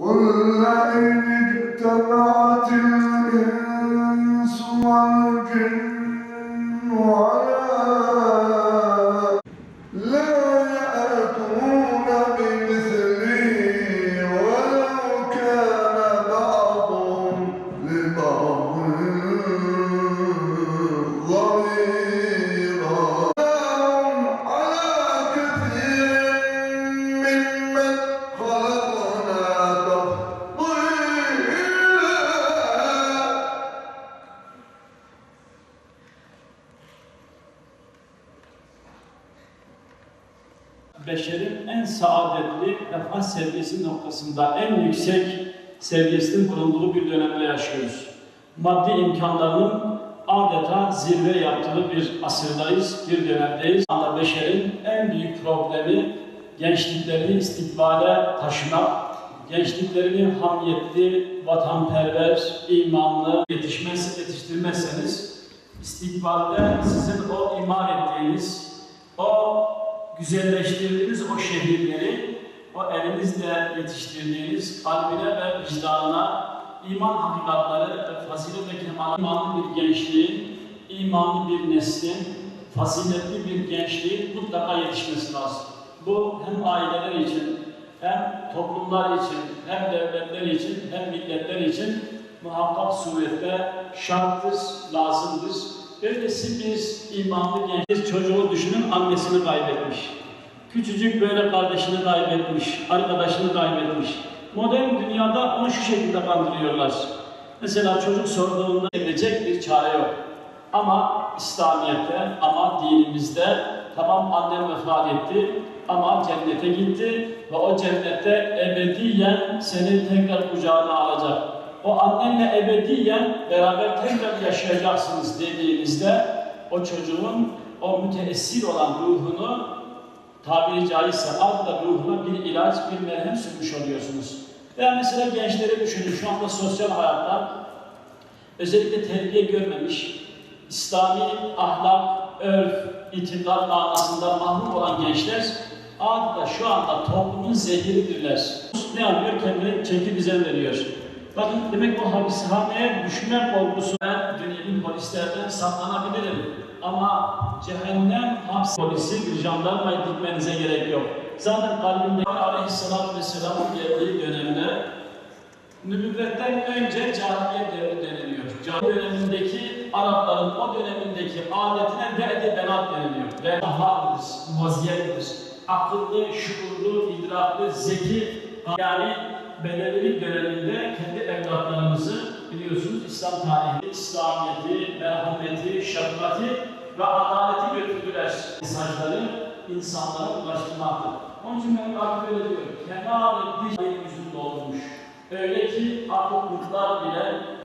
قل لئن اجتمعت الإنس والجن beşerin en saadetli refah seviyesi noktasında en yüksek seviyesinin bulunduğu bir dönemde yaşıyoruz. Maddi imkanlarının adeta zirve yaptığı bir asırdayız, bir dönemdeyiz. Anda beşerin en büyük problemi gençliklerini istikbale taşımak, gençliklerini hamiyetli, vatanperver, imanlı yetişmez, yetiştirmezseniz istikbalde sizin o imar ettiğiniz, o güzelleştirdiğiniz o şehirleri, o elinizle yetiştirdiğiniz kalbine ve vicdanına iman hakikatları ve fazilet ve kemal imanlı bir gençliğin, imanlı bir neslin, faziletli bir gençliğin mutlaka yetişmesi lazım. Bu hem aileler için, hem toplumlar için, hem devletler için, hem milletler için muhakkak surette şarttır, lazımdır. Böylesi bir imanlı genç çocuğu düşünün annesini kaybetmiş. Küçücük böyle kardeşini kaybetmiş, arkadaşını kaybetmiş. Modern dünyada onu şu şekilde kandırıyorlar. Mesela çocuk sorduğunda edilecek bir çare yok. Ama İslamiyet'te, ama dinimizde tamam annem vefat etti ama cennete gitti ve o cennette ebediyen seni tekrar kucağına alacak. O annenle ebediyen beraber tekrar yaşayacaksınız dediğinizde o çocuğun o müteessir olan ruhunu tabiri caizse adla ruhuna bir ilaç, bir merhem sürmüş oluyorsunuz. Veya mesela gençleri düşünün şu anda sosyal hayatta özellikle terbiye görmemiş, İslami ahlak, örf, itikat manasında mahrum olan gençler adeta şu anda toplumun zehiridirler. Ne yapıyor? Kendine çeki düzen veriyor. Bakın demek o hapishaneye düşme korkusu ben dünyevi polislerden saklanabilirim. Ama cehennem hapis polisi bir jandarmayı dikmenize gerek yok. Zaten kalbinde aleyhissalatü vesselamın geldiği dönemde nübüvvetten önce cahiliye devri deniliyor. Cahiliye dönemindeki Arapların o dönemindeki adetine ve'de benat deniliyor. Ve ahlaktır, vaziyettir. Akıllı, şuurlu, idraklı, zeki yani Bedevilik döneminde kendi evlatlarımızı biliyorsunuz İslam tarihinde İslamiyeti, merhameti, şefkati ve adaleti götürdüler. Mesajları insanlara ulaştırmaktır. Onun için